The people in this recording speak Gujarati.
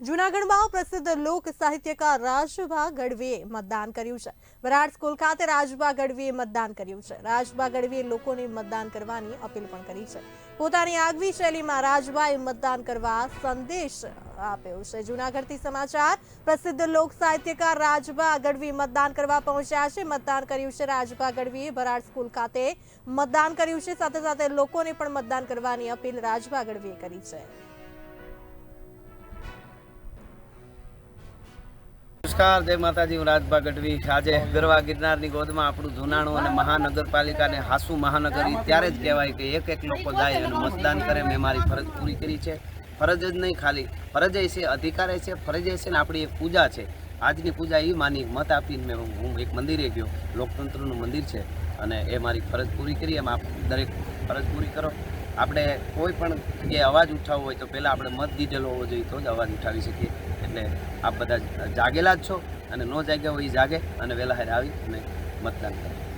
જૂનાગઢમાં પ્રસિદ્ધ લોક સાહિત્યકાર રાજભા ગઢવીએ મતદાન કર્યું છે. વરાડ સ્કૂલ ખાતે રાજભા ગઢવીએ મતદાન કર્યું છે. રાજભા ગઢવીએ લોકોને મતદાન કરવાની અપીલ પણ કરી છે. પોતાની આગવી શૈલીમાં રાજભાએ મતદાન કરવા સંદેશ આપ્યો છે. જૂનાગઢથી સમાચાર, પ્રસિદ્ધ લોક સાહિત્યકાર રાજભા ગઢવી મતદાન કરવા પહોંચ્યા છે. મતદાન કર્યું છે. રાજભા ગઢવીએ વરાડ સ્કૂલ ખાતે મતદાન કર્યું છે. સાથે સાથે લોકોને પણ મતદાન કરવાની અપીલ રાજભા ગઢવીએ કરી છે. નમસ્કાર, જય માતાજી રાજભા ગઢવી આજે ગરવા ગિરનારની ગોદમાં આપણું જૂનાણું અને મહાનગરપાલિકાને હાસુ મહાનગર ત્યારે જ કહેવાય કે એક એક લોકો જાય અને મતદાન કરે. મેં મારી ફરજ પૂરી કરી છે. ફરજ જ નહીં ખાલી, ફરજ છે, અધિકાર છે, ફરજ છે ને આપણી એક પૂજા છે. આજની પૂજા એ માની મત આપીને મેં હું એક મંદિરે ગયો. લોકતંત્રનું મંદિર છે અને એ મારી ફરજ પૂરી કરી. એમ આપ દરેક ફરજ પૂરી કરો. આપણે કોઈ પણ જગ્યાએ અવાજ ઉઠાવવો હોય તો પહેલાં આપણે મત દીધેલો હોવો જોઈએ તો જ અવાજ ઉઠાવી શકીએ. એટલે આપ બધા જાગેલા જ છો અને ન જાગ્યા હોય એ જાગે અને વહેલા હારે આવી અને મતદાન કરે.